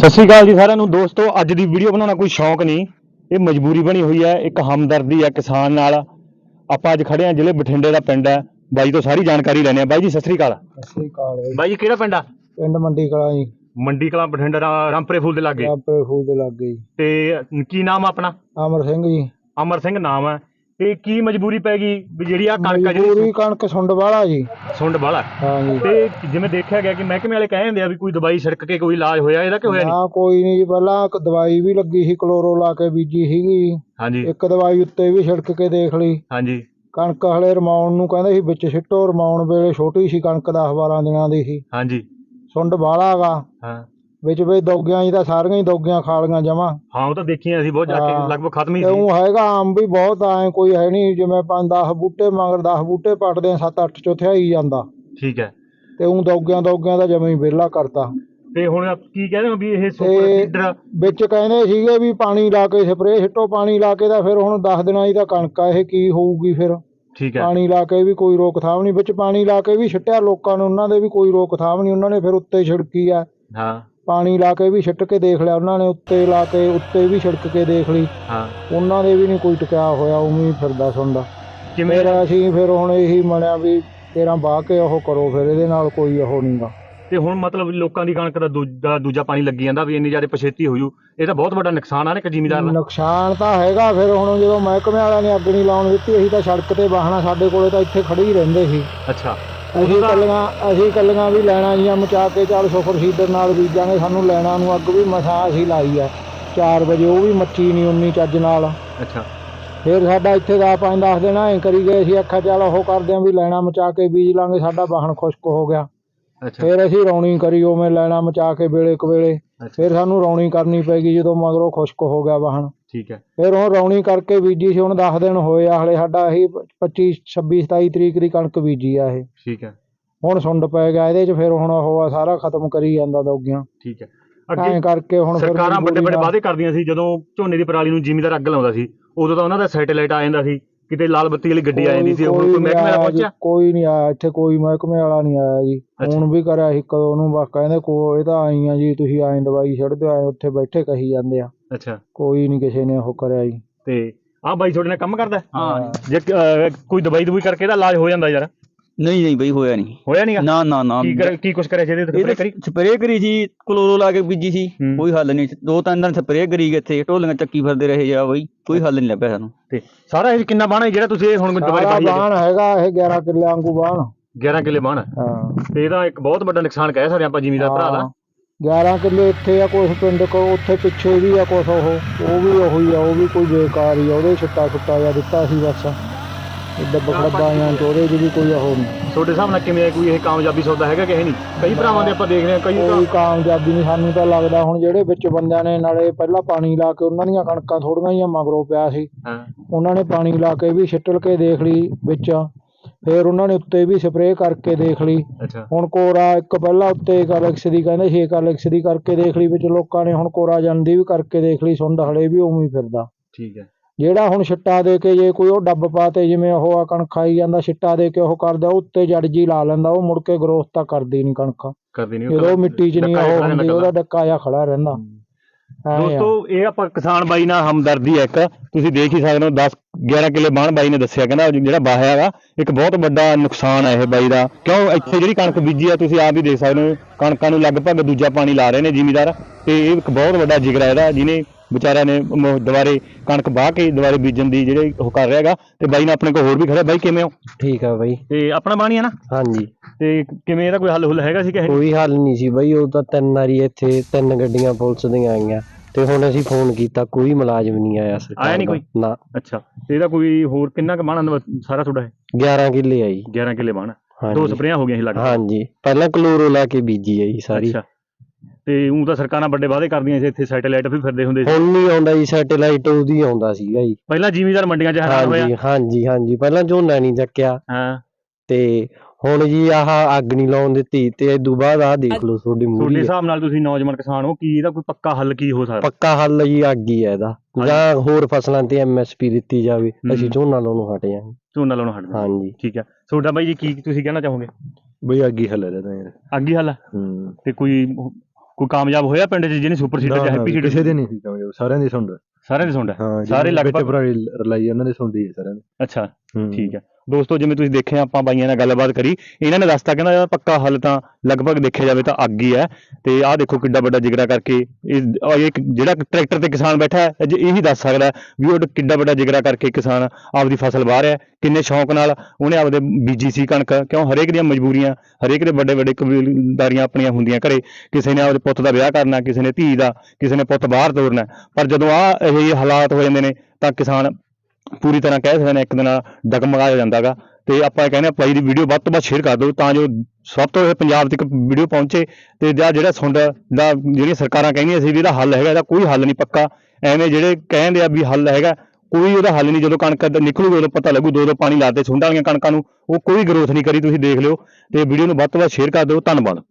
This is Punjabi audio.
ਸਤਿ ਸ਼੍ਰੀ ਅਕਾਲ ਜੀ ਸਾਰਿਆਂ ਨੂੰ। ਦੋਸਤੋ ਅੱਜ ਦੀ ਵੀਡੀਓ ਬਣਾਉਣਾ ਕੋਈ ਸ਼ੌਂਕ ਨਹੀਂ। ਇਹ ਮਜਬੂਰੀ ਬਣੀ ਹੋਈ ਹੈ ਇੱਕ ਹਮਦਰਦੀ ਹੈ ਕਿਸਾਨ ਨਾਲ। ਆਪਾਂ ਅੱਜ ਖੜੇ ਹਾਂ ਜ਼ਿਲ੍ਹੇ ਬਠਿੰਡੇ ਦਾ ਪਿੰਡ ਹੈ। ਬਾਈ ਤੋਂ ਸਾਰੀ ਜਾਣਕਾਰੀ ਲੈਣੇ ਆ ਬਾਈ ਜੀ ਸਤਿ ਸ਼੍ਰੀ ਅਕਾਲ। ਸਤਿ ਸ੍ਰੀ ਅਕਾਲ ਜੀ। ਬਾਈ ਜੀ ਕਿਹੜਾ ਪਿੰਡ ਆ? ਪਿੰਡ ਮੰਡੀ ਕਲਾ ਜੀ। ਮੰਡੀ ਕਲਾਂ ਬਠਿੰਡਾ ਰਾ- ਰਾਮਪੁਰੇ ਫੂਲ ਦੇ ਲਾਗੇ। ਆਪੇ ਫੂਲ ਦੇ ਲੱਗ ਗਈ ਤੇ ਕੀ ਨਾਮ ਆ ਆਪਣਾ? ਅਮਰ ਸਿੰਘ ਜੀ। ਅਮਰ ਸਿੰਘ ਨਾਮ ਹੈ। ਤੇ ਕੀ ਮਜਬੂਰੀ ਪੈ ਗਈ ਵੀ ਜਿਹੜੀ ਆ ਕਣਕ ਆ ਪੂਰੀ ਜਿਹੜੀ ਕਣਕ ਸੁੰਡ ਵਾਲਾ ਜੀ। ਸੁੰਡ ਵਾਲਾ। ਹਾਂ ਜੀ ਤੇ ਜਿਵੇਂ ਦੇਖਿਆ ਗਿਆ ਕਿ ਮਹਿਕਮੇ ਵਾਲੇ ਕਹਿੰਦੇ ਆ ਵੀ ਕੋਈ ਦਵਾਈ ਛਿੜਕ ਕੇ ਕੋਈ ਇਲਾਜ ਹੋਇਆ ਇਹਦਾ ਕਿ ਹੋਇਆ ਨਹੀਂ ਨਾ ਕੋਈ ਨਹੀਂ ਜੀ ਪਹਿਲਾਂ ਇੱਕ ਦਵਾਈ ਵੀ ਲੱਗੀ ਸੀ ਕਲੋਰੋ ਲਾ ਕੇ ਬੀਜੀ ਸੀਗੀ ਹਾਂਜੀ। ਇੱਕ ਦਵਾਈ ਉੱਤੇ ਵੀ ਛਿੜਕ ਕੇ ਦੇਖ ਲਈ। ਹਾਂਜੀ। ਕਣਕ ਹਲੇ ਰਮਾਉਣ ਨੂੰ ਕਹਿੰਦੇ ਸੀ ਵਿੱਚ ਛਿੱਟੋ ਰਮਾਉਣ ਵੇਲੇ ਛੋਟੀ ਸੀ ਕਣਕ 10 12 ਦਿਨਾਂ ਦੀ ਸੀ। ਹਾਂਜੀ। ਸੁੰਡ ਵਾਲਾ ਗਾ। ਹਾਂ। ਵਿੱਚ ਵਿੱਚ ਦੌਗੀਆਂ ਜੀ ਤਾਂ ਸਾਰੀਆਂ ਹੀ ਦੌਗੀਆਂ ਖਾਲੀਆਂ ਜਮਾ। ਹਾਂ ਉਹ ਤਾਂ ਦੇਖੀਆਂ ਅਸੀਂ ਬਹੁਤ ਜਾ ਕੇ ਹਾਂ। ਲਗਭਗ ਖਤਮ ਹੀ ਸੀ। ਉਹ ਹੈਗਾ ਆਮ ਵੀ ਬਹੁਤ ਐ ਕੋਈ ਹੈ ਨਹੀਂ ਜਿਵੇਂ 5 10 ਬੂਟੇ ਮਗਰ 10 ਬੂਟੇ ਪੱਟਦੇ 7 8 ਚੌਥਿਆ ਹੀ ਜਾਂਦਾ। ਠੀਕ ਹੈ। ਤੇ ਉਹ ਦੌਗਿਆਂ ਦੌਗਿਆਂ ਦਾ ਜਮੇ ਹੀ ਵਿਹਲਾ ਕਰਤਾ। ਤੇ ਹੁਣ ਆਪ ਕੀ ਕਹਿੰਦੇ ਹੋ ਵੀ ਇਹ ਸੁਪਰ ਤੇ- ਵਿੱਚ ਕਹਿੰਦੇ ਸੀਗੇ ਵੀ ਪਾਣੀ ਲਾ ਕੇ ਸਪਰੇਅ ਛਿੱਟੋ ਪਾਣੀ ਲਾ ਕੇ ਤਾਂ ਫਿਰ ਹੁਣ 10 ਦਿਨਾਂ ਦੀ ਤਾਂ ਕਣਕ ਆ ਇਹ ਕੀ ਹੋਊਗੀ ਫਿਰ? ਠੀਕ ਹੈ। ਪਾਣੀ ਲਾ ਕੇ ਵੀ ਕੋਈ ਰੋਕਥਾਮ ਨਹੀਂ ਵਿੱਚ ਪਾਣੀ ਲਾ ਕੇ ਵੀ ਛਿੱਟਿਆ ਲੋਕਾਂ ਨੂੰ ਉਹਨਾਂ ਦੇ ਵੀ ਕੋਈ ਰੋਕਥਾਮ ਨਹੀਂ ਉਹਨਾਂ ਨੇ ਫਿਰ ਉੱਤੇ ਛਿੜਕੀ ਆ। ਹਾਂ। ਪਾਣੀ ਲਾ ਕੇ ਵੀ ਛਿੱਟ ਕੇ ਦੇਖ ਲਿਆ। ਉਹਨਾਂ ਨੇ ਉੱਤੇ ਲਾ ਕੇ ਉੱਤੇ ਵੀ ਛਿੜਕ ਕੇ ਦੇਖ ਲਈ। ਹਾਂ। ਉਹਨਾਂ ਦੇ ਵੀ ਨਹੀਂ ਕੋਈ ਟਿਕਿਆ ਹੋਇਆ ਉਵੇਂ ਹੀ ਫਿਰਦਾ ਸੁਣਦਾ। ਕਿਵੇਂ? ਫਿਰ ਅਸੀਂ ਫਿਰ ਹੁਣ ਇਹੀ ਮੰਨਿਆ ਵੀ ਤੇਰਾ ਬਾਹ ਕੇ ਉਹ ਕਰੋ ਫਿਰ ਇਹਦੇ ਨਾਲ ਕੋਈ ਉਹ ਨਹੀਂਗਾ ਤੇ ਹੁਣ ਮਤਲਬ ਲੋਕਾਂ ਦੀ ਕਣਕ ਦਾ ਦੂਜਾ ਦੂਜਾ ਪਾਣੀ ਲੱਗੀ ਜਾਂਦਾ ਵੀ ਇੰਨੀ ਜ਼ਿਆਦਾ ਪਛੇਤੀ ਹੋ ਜੂ ਇਹ ਤਾਂ ਬਹੁਤ ਵੱਡਾ ਨੁਕਸਾਨ ਆ ਨਾ ਇੱਕ ਜ਼ਿਮੀਦਾਰ ਦਾ। ਨੁਕਸਾਨ ਤਾਂ ਹੈਗਾ ਫਿਰ ਹੁਣ ਜਦੋਂ ਮਹਿਕਮੇ ਵਾਲਿਆਂ ਨੇ ਅੱਗ ਨਹੀਂ ਲਾਉਣ ਦਿੱਤੀ ਅਸੀਂ ਤਾਂ ਸੜਕ ਤੇ ਵਾਹਣਾ ਸਾਡੇ ਕੋਲੇ ਤਾਂ ਇੱਥੇ ਖੜੇ ਹੀ ਰਹਿੰਦੇ ਸੀ। ਅੱਛਾ। ਅਸੀਂ ਕੱਲੀਆਂ ਅਸੀਂ ਕੱਲੀਆਂ ਵੀ ਲੈਣਾ ਜੀਆਂ ਮਚਾ ਕੇ ਚੱਲ ਸੁਪਰ ਸੀਡਰ ਨਾਲ ਬੀਜਾਂਗੇ ਸਾਨੂੰ ਲੈਣਾ ਨੂੰ ਅੱਗ ਵੀ ਮਸਾਂ ਅਸੀਂ ਲਾਈ ਆ। 4 ਵਜੇ ਉਹ ਵੀ ਮੱਚੀ ਨਹੀਂ ਉਨੀ ਚੱਜ ਨਾਲ। ਅੱਛਾ। ਫਿਰ ਸਾਡਾ ਇੱਥੇ ਦਾ ਪੰਜ ਦਸ ਦਿਨ ਐਂ ਕਰੀ ਗਏ ਅਸੀਂ ਅੱਖਾਂ ਚੱਲ ਉਹ ਕਰਦੇ ਆਂ ਵੀ ਲੈਣਾ ਮਚਾ ਕੇ ਬੀਜ ਲਾਂਗੇ ਸਾਡਾ ਵਾਹਣ ਖੁਸ਼ਕ ਹੋ ਗਿਆ। ਅੱਛਾ। ਫਿਰ ਅਸੀਂ ਰੌਣੀ ਕਰੀ ਉਵੇਂ ਲੈਣਾ ਮਚਾ ਕੇ ਵੇਲੇ ਕਵੇਲੇ ਅੱਛਾ। ਫਿਰ ਸਾਨੂੰ ਰੌਣੀ ਕਰਨੀ ਪੈਗੀ ਜਦੋਂ ਮਗਰੋਂ ਖੁਸ਼ਕ ਹੋ ਗਿਆ ਵਾਹਣ। ਠੀਕ ਹੈ। ਫਿਰ ਉਹ ਰੌਣੀ ਕਰਕੇ ਬੀਜੀ ਸੀ ਹੁਣ 10 ਦਿਨ ਹੋਏ ਆ ਹਲੇ ਸਾਡਾ ਇਹੀ 25 26 27 ਤਰੀਕ ਦੀ ਕਣਕ ਬੀਜੀ ਆ ਇਹ। ਠੀਕ ਹੈ। ਹੁਣ ਸੁੰਡ ਪੈ ਗਿਆ ਇਹਦੇ 'ਚ ਫਿਰ ਹੁਣ ਉਹ ਆ ਸਾਰਾ ਖਤਮ ਕਰੀ ਜਾਂਦਾ ਦੋਗੀਆਂ ਠੀਕ ਹੈ। ਐਂ ਅੱਗੇ ਕਰਕੇ ਹੁਣ ਫਿਰ ਸਰਕਾਰਾਂ ਵੱਡੇ ਵੱਡੇ ਵਾਅਦੇ ਕਰਦੀਆਂ ਸੀ ਜਦੋਂ ਝੋਨੇ ਦੀ ਪਰਾਲੀ ਨੂੰ ਜ਼ਿਮੀਦਾਰ ਅੱਗ ਲਾਉਂਦਾ ਸੀ ਉਦੋਂ ਤਾਂ ਉਹਨਾਂ ਦਾ ਸੈਟੇਲਾਈਟ ਆ ਜਾਂਦਾ ਸੀ ਕਿਤੇ ਲਾਲ ਬੱਤੀ ਵਾਲੀ ਗੱਡੀ ਆ ਜਾਂਦੀ ਸੀ ਹੁਣ ਕੋਈ ਮਹਿਕਮੇ ਵਾਲਾ ਪਹੁੰਚਿਆ ਕੋਈ ਨਹੀਂ ਆਇਆ ਇੱਥੇ ਕੋਈ ਮਹਿਕਮੇ ਵਾਲਾ ਨਹੀਂ ਆਇਆ ਜੀ। ਹੁਣ ਵੀ ਕਰਿਆ ਸੀ ਕਦੋਂ ਨੂੰ ਬਸ ਕਹਿੰਦੇ ਕੋ ਇਹ ਤਾਂ ਆਈਆਂ ਜੀ ਤੁਸੀਂ ਐਂ ਦਵਾਈ ਛੱਡਦੇ ਆਏ ਉੱਥੇ ਬੈਠੇ ਕਹੀ ਜਾਂਦੇ ਆ ਅੱਛਾ ਕੋਈ ਨਹੀਂ ਕਿਸੇ ਨੇ ਉਹ ਕਰਿਆ ਜੀ ਤੇ ਆਹ ਬਾਈ ਤੁਹਾਡੇ ਨਾਲ ਕੰਮ ਕਰਦਾ ਹੈ? ਹਾਂ। ਜੇ ਅਹ, ਕੋਈ ਦਵਾਈ ਦਵਾਈ ਕਰਕੇ ਇਹਦਾ ਇਲਾਜ ਹੋ ਜਾਂਦਾ ਯਾਰ ਨਹੀਂ ਨਹੀਂ ਬਈ ਹੋਇਆ ਨਹੀਂ। ਹੋਇਆ ਨਹੀਂਗਾ ਨਾ ਨਾ ਨਾ। ਕੀ ਕਰ ਕੀ ਕੁਛ ਕਰਿਆ ਸੀ ਇਹਦੇ ਤੇ? ਕਰੀ? ਸਪਰੇਅ ਕਰੀ ਸੀ ਕਲੋਰੋ ਲਾ ਕੇ ਬੀਜੀ ਸੀ। ਕੋਈ ਹੱਲ ਨਹੀਂ। ਦੋ ਤਿੰਨ ਦਿਨ ਸਪਰੇਅ ਕਰੀ ਗਏ ਇੱਥੇ। ਢੋਲੀਆਂ ਚੱਕੀ ਫਿਰਦੇ ਰਹੇ ਜਾ ਬਈ। ਕੋਈ ਹੱਲ ਨਹੀਂ ਲੱਭਿਆ ਸਾਨੂੰ। ਤੇ ਸਾਰਾ ਇਹ ਕਿੰਨਾ ਬਾਣਾ ਜਿਹੜਾ ਤੁਸੀਂ ਇਹ ਹੁਣ ਦਵਾਈ ਸਾਰਾ ਪਾਈ ਹੈ ਬਾਣ ਹੈਗਾ ਇਹ 11 ਕਿੱਲੇ ਵਾਂਗੂ ਬਾਣ 11 ਕਿੱਲੇ ਬਾਣਾ ਹਾਂ। ਤੇ ਇਹਦਾ ਇੱਕ ਬਹੁਤ ਵੱਡਾ ਨੁਕਸਾਨ ਕਹਿ ਸਕਦੇ ਆਪਾਂ ਜ਼ਿਮੀਦਾਰ ਭਰਾ ਦਾ। 11 ਕਿੱਲੇ ਇੱਥੇ ਆ ਕੁਛ ਪਿੰਡ ਕੋ ਉੱਥੇ ਪਿੱਛੇ ਵੀ ਆ ਕੁਛ ਉਹ। ਉਹ ਵੀ ਉਹੀ ਆ ਉਹ ਵੀ ਕੋਈ ਬੇਕਾਰ ਹੀ ਆ। ਉਹਦੇ ਛਿੱਟਾ ਛੁੱਟਾ ਜਾਂ ਦਿੱਤਾ ਸੀ ਬਸ। ਇਹ ਡੱਬ ਖੜੱਬਾ ਜਾਂ ਤੇ ਉਹਦੇ 'ਚ ਵੀ ਕੋਈ ਉਹ ਨਹੀਂ। ਤੁਹਾਡੇ ਹਿਸਾਬ ਨਾਲ ਕਿਵੇਂ ਹੈ? ਕੋਈ ਇਹ ਕਾਮਯਾਬੀ ਸੌਦਾ ਹੈਗਾ ਕਿ ਹੈ ਨਹੀਂ? ਕਈ ਭਰਾਵਾਂ ਦੇ ਆਪਾਂ ਦੇਖ ਰਹੇ ਹਾਂ ਕਈ ਕੋਈ ਕਾਮਯਾਬੀ ਨਹੀਂ ਸਾਨੂੰ ਤਾਂ ਲੱਗਦਾ ਹੁਣ ਜਿਹੜੇ ਵਿੱਚ ਬੰਦਿਆਂ ਨੇ ਨਾਲੇ ਪਹਿਲਾਂ ਪਾਣੀ ਲਾ ਕੇ ਉਹਨਾਂ ਦੀਆਂ ਕਣਕਾਂ ਥੋੜੀਆਂ ਜਿਹੀਆਂ ਮਗਰੋਂ ਪਿਆ ਸੀ। ਹਾਂ। ਉਹਨਾਂ ਨੇ ਪਾਣੀ ਲਾ ਕੇ ਵੀ ਛਿੱਟਲ ਕੇ ਦੇਖ ਲਈ ਵਿੱਚ। ਫਿਰ ਉਹਨਾਂ ਨੇ ਉੱਤੇ ਵੀ ਸਪਰੇਅ ਕਰਕੇ ਦੇਖ ਲਈ। ਅੱਛਾ। ਹੁਣ ਕੋਰਾ ਇੱਕ ਪਹਿਲਾਂ ਉੱਤੇ ਗੈਲੈਕਸ ਦੀ ਕਹਿੰਦੇ ਸੀ ਗੈਲੈਕਸ ਦੀ ਕਰਕੇ ਦੇਖ ਲਈ ਵਿੱਚ। ਲੋਕਾਂ ਨੇ ਹੁਣ ਕੋਰਾ ਜਾਂਦੀ ਵੀ ਕਰਕੇ ਦੇਖ ਲਈ ਸੁੰਡ ਹਲੇ ਵੀ ਉਵੇਂ ਹੀ ਫਿਰਦਾ। ਠੀਕ ਹੈ। ਜਿਹੜਾ ਹੁਣ ਛਿੱਟਾ ਦੇ ਕੇ ਜੇ ਕੋਈ ਉਹ ਡੱਬ ਪਾਤੇ ਜਿਵੇਂ ਉਹ ਆ ਕਣਕ ਖਾਈ ਜਾਂਦਾ ਛਿੱਟਾ ਦੇ ਕੇ ਉਹ ਕਰਦਾ ਉਹ ਉੱਤੇ ਜੜ ਜੀ ਲਾ ਲੈਂਦਾ ਉਹ ਮੁੜ ਕੇ ਗਰੋਥ ਤਾਂ ਕਰਦੀ ਨਹੀਂ ਕਣਕ। ਕਰਦੀ ਨਹੀਂ ਜਦੋਂ ਮਿੱਟੀ 'ਚ ਨਹੀਂ ਉਹ ਹੁੰਦੀ ਉਹਦਾ ਡੱਕਾ ਜਿਹਾ ਖੜਾ ਰਹਿੰਦਾ। ਦੋਸਤੋ ਇਹ ਆਪਾਂ ਕਿਸਾਨ ਬਾਈ ਨਾਲ ਹਮਦਰਦੀ ਹੈ ਇੱਕ। ਤੁਸੀਂ ਦੇਖ ਹੀ ਸਕਦੇ ਹੋ 10 11 ਕਿੱਲੇ ਬਾਣ ਬਾਈ ਨੇ ਦੱਸਿਆ ਕਹਿੰਦਾ ਜਿਹੜਾ ਬਾਹਿਆ ਹੈਗਾ ਇੱਕ ਬਹੁਤ ਵੱਡਾ ਨੁਕਸਾਨ ਹੈ ਇਹ ਬਾਈ ਦਾ। ਕਿਉਂ ਇੱਥੇ ਜਿਹੜੀ ਕਣਕ ਬੀਜੀ ਆ ਤੁਸੀਂ ਆਪ ਹੀ ਦੇਖ ਸਕਦੇ ਹੋ ਕਣਕਾਂ ਨੂੰ ਲਗਭਗ ਦੂਜਾ ਪਾਣੀ ਲਾ ਰਹੇ ਨੇ ਜ਼ਿਮੀਦਾਰ। ਤੇ ਇਹ ਇੱਕ ਬਹੁਤ ਵੱਡਾ ਜਿਗਰਾ ਇਹਦਾ ਜਿਹਨੇ ਵਿਚਾਰਿਆਂ ਨੇ ਮ- ਦੁਬਾਰੇ ਕਣਕ ਬਾਹ ਕੇ ਦੁਬਾਰੇ ਬੀਜਣ ਦੀ ਜਿਹੜੇ ਉਹ ਕਰ ਰਿਹਾ ਹੈਗਾ ਤੇ ਬਾਈ ਨਾਲ ਆਪਣੇ ਕੋਲ ਹੋਰ ਵੀ ਖੜਾ ਬਾਈ ਕਿਵੇਂ ਹੋ? ਠੀਕ ਆ ਬਾਈ। ਤੇ ਆਪਣਾ ਬਾਣੀ ਹੈ ਨਾ? ਹਾਂਜੀ। ਤੇ ਕਿਵੇਂ ਇਹਦਾ ਕੋਈ ਹੱਲ ਹੁੱਲ ਹੈਗਾ ਸੀ ਕਿ? ਕੋਈ ਹੱਲ ਨਹੀਂ ਸੀ ਬਾਈ ਉਹ ਤਾਂ ਤਿੰਨ ਵਾਰੀ ਇੱਥੇ ਤਿੰਨ ਗੱਡੀਆਂ ਪੁਲਿਸ ਦੀਆਂ ਆਈਆਂ ਤੇ ਹੁਣ ਅਸੀਂ ਫੋਨ ਕੀਤਾ ਕੋਈ ਮੁਲਾਜ਼ਮ ਨਹੀਂ ਆਇਆ ਸਰਕਾਰ ਆਇਆ ਨੀ ਦਾ। ਕੋਈ? ਨਾ। ਅੱਛਾ ਤੇ ਇਹਦਾ ਕੋਈ ਹੋਰ ਕਿੰਨਾ ਕੁ ਬਾਣਾ ਸਾਰਾ ਤੁਹਾਡਾ ਹੈ 11 ਕਿੱਲੇ ਆਈ 11 ਕਿੱਲੇ ਬਾਣਾ ਦੋ ਹਾਂਜੀ। ਸਪਰੇਆਂ ਹੋ ਗਈਆਂ ਸੀ ਲੱਗਦਾ ਹਾਂਜੀ। ਪਹਿਲਾਂ ਕਲੋਰੋ ਲਾ ਕੇ ਬੀਜੀ ਆਈ ਸਾਰੀ। ਅੱਛਾ। ਤੇ ਉਹ ਤਾਂ ਸਰਕਾਰਾਂ ਵੱਡੇ ਵਾਅਦੇ ਕਰਦੀਆਂ ਸੀ ਇੱਥੇ ਸੈਟੇਲਾਈਟ ਵੀ ਫਿਰਦੇ ਹੁੰਦੇ ਸੀ। ਹੁਣ ਨਹੀਂ ਆਉਂਦਾ ਜੀ ਸੈਟੇਲਾਈਟ ਉਹਦੀ ਆਉਂਦਾ ਸੀਗਾ ਜੀ। ਪਹਿਲਾਂ ਜ਼ਿਮੀਦਾਰ ਮੰਡੀਆਂ 'ਚ ਹੈਰਾਨ ਹੋਇਆ। ਹਾਂਜੀ ਹਾਂਜੀ ਹਾਂਜੀ ਪਹਿਲਾਂ ਝੋਨਾ ਨਹੀਂ ਚੱਕਿਆ। ਹਾਂ। ਤੇ ਹੁਣ ਜੀ ਆਹ ਅੱਗ ਨਹੀਂ ਲਾਉਣ ਦਿੱਤੀ ਤੇ ਇਦੋਂ ਬਾਅਦ ਆਹ ਦੇਖ ਲਓ ਤੁਹਾਡੀ ਤੁਹਾਡੇ ਮੂਰੀ ਹਿਸਾਬ ਨਾਲ ਤੁਸੀਂ ਨੌਜਵਾਨ ਕਿਸਾਨ ਹੋ ਕੀ ਇਹਦਾ ਕੋਈ ਪੱਕਾ ਹੱਲ ਕੀ ਹੋ ਸਕਦਾ? ਪੱਕਾ ਹੱਲ ਜੀ ਅੱਗ ਹੀ ਹੈ ਇਹਦਾ। ਜਾਂ ਹੋਰ ਫਸਲਾਂ ਤੇ ਐਮਐਸਪੀ ਦਿੱਤੀ ਜਾਵੇ ਅਸੀਂ ਹੂੰ। ਝੋਨਾ ਲਾਉਣੋਂ ਹਟ ਜਾਾਂਗੇ ਝੋਨਾ ਲਾਉਣਾ ਹਟਦਾ ਹਾਂਜੀ। ਠੀਕ ਹੈ। ਤੁਹਾਡਾ ਬਾਈ ਜੀ ਕੀ ਤੁਸੀਂ ਕਹਿਣਾ ਚਾਹੋਗੇ? ਬਈ ਅੱਗ ਹੀ ਹੱਲ ਹੈ ਇਹਦਾ ਯਾਰ ਅੱਗੀ ਹੱਲ ਹੈ? ਹੂੰ। ਤੇ ਕੋਈ ਕੋਈ ਕਾਮਯਾਬ ਹੋਇਆ ਪਿੰਡ 'ਚ ਜਿਹਨੇ ਸੁਪਰ ਸੀਡਰ ਜਾਂ ਹੈਪੀ ਸੀਡਰ ਕਿਸੇ ਦੇ ਨਹੀਂ ਸੀ ਕਾਮਯਾਬ ਸਾਰਿਆਂ ਦੀ ਸੁੰਡ ਸਾਰਿਆਂ ਦੀ ਸੁਣਦਾ। ਹਾਂ ਸਾਰੇ ਜਿਹਨੇ ਵਿੱਚ ਲਗਭਗ- ਰਲਾਈ ਉਹਨਾਂ ਦੀ ਸੁੰਡੀ ਹੈ ਸਾਰਿਆਂ ਦੀ। ਅੱਛਾ ਹੂੰ। ਠੀਕ ਹੈ। ਦੋਸਤੋ, ਜਿਵੇਂ ਤੁਸੀਂ ਦੇਖਿਆ, ਆਪਾਂ ਬਾਈਆਂ ਨਾਲ ਗੱਲਬਾਤ ਕਰੀ। ਇਹਨਾਂ ਨੇ ਦੱਸਤਾ ਕਹਿੰਦਾ ਇਹਦਾ ਪੱਕਾ ਹੱਲ ਤਾਂ ਲਗਭਗ ਦੇਖਿਆ ਜਾਵੇ ਤਾਂ ਅੱਗ ਹੀ ਹੈ। ਤੇ ਆਹ ਦੇਖੋ ਕਿੱਡਾ ਵੱਡਾ ਜਿਗਰਾ ਕਰਕੇ ਇਹ, ਆਹ ਜਿਹੜਾ ਟਰੈਕਟਰ ਤੇ ਕਿਸਾਨ ਬੈਠਾ ਹੈ ਜੇ ਇਹੀ ਦੱਸ ਸਕਦਾ ਵੀ ਉਹ ਕਿੱਡਾ ਵੱਡਾ ਜਿਗਰਾ ਕਰਕੇ ਕਿਸਾਨ ਆਪਦੀ ਫਸਲ ਵਾਹ ਰਿਹਾ ਹੈ। ਕਿੰਨੇ ਸ਼ੌਂਕ ਨਾਲ ਉਹਨੇ ਆਪਦੇ ਬੀਜੀ ਸੀ ਕਣਕ, ਕਿਉਂ? ਹਰੇਕ ਦੀਆਂ ਮਜਬੂਰੀਆਂ, ਹਰੇਕ ਦੇ ਵੱਡੇ ਵੱਡੇ ਕਬੀਲਦਾਰੀਆਂ ਆਪਣੀਆਂ ਹੁੰਦੀਆਂ ਘਰੇ। ਕਿਸੇ ਨੇ ਆਪਦੇ ਪੁੱਤ ਦਾ ਵਿਆਹ ਕਰਨਾ, ਕਿਸੇ ਨੇ ਧੀ ਦਾ, ਕਿਸੇ ਨੇ ਪੁੱਤ ਬਾਹਰ ਤੋਰਨਾ ਪਰ ਜਦੋਂ ਆ ਇਹ ਜਿਹੇ ਹਾਲਾਤ ਹੋ ਜਾਂਦੇ ਨੇ, ਤਾਂ ਕਿਸਾਨ ਪੂਰੀ ਤਰ੍ਹਾਂ ਕਹਿ ਸਕਦੇ ਨੇ ਇੱਕ ਦਿਨ ਡਗਮਗਾਇਆ ਜਾਂਦਾਗਾ। ਤੇ ਆਪਾਂ ਕਹਿੰਦੇ ਆ ਭਾਈ ਦੀ ਵੀਡੀਓ ਵੱਧ ਤੋਂ ਵੱਧ ਸ਼ੇਅਰ ਕਰ ਦਿਓ ਤਾਂ ਜੋ ਸਭ ਤੋਂ ਇਹ ਪੰਜਾਬ ਤੱਕ ਵੀਡੀਓ ਪਹੁੰਚੇ ਤੇ ਜਾਂ ਜਿਹੜਾ ਸੁੰਡ ਦਾ ਜਿਹੜੀਆਂ ਸਰਕਾਰਾਂ ਕਹਿੰਦੀਆਂ ਸੀ ਵੀ ਇਹਦਾ ਹੱਲ ਹੈਗਾ, ਇਹਦਾ ਕੋਈ ਹੱਲ ਨਹੀਂ ਪੱਕਾ। ਐਵੇਂ ਜਿਹੜੇ ਕਹਿੰਦੇ ਆ ਵੀ ਹੱਲ ਹੈਗਾ, ਕੋਈ ਉਹਦਾ ਹੱਲ ਨਹੀਂ। ਜਦੋਂ ਕਣਕ ਨਿਕਲੂਗੀ, ਉਦੋਂ ਪਤਾ ਲੱਗੂ ਦੋ ਦੋ ਪਾਣੀ ਲਾਤੇ ਸੁੰਡਾਂ ਵਾਲੀਆਂ ਕਣਕਾਂ ਨੂੰ। ਉਹ ਕੋਈ ਗਰੋਥ ਨਹੀਂ ਕਰੀ, ਤੁਸੀਂ ਦੇਖ ਲਿਓ। ਤੇ ਵੀਡੀਓ ਨੂੰ ਵੱਧ ਤੋਂ ਵੱਧ ਸ਼ੇਅਰ ਕਰ ਦਿਓ। ਧੰਨਵਾਦ।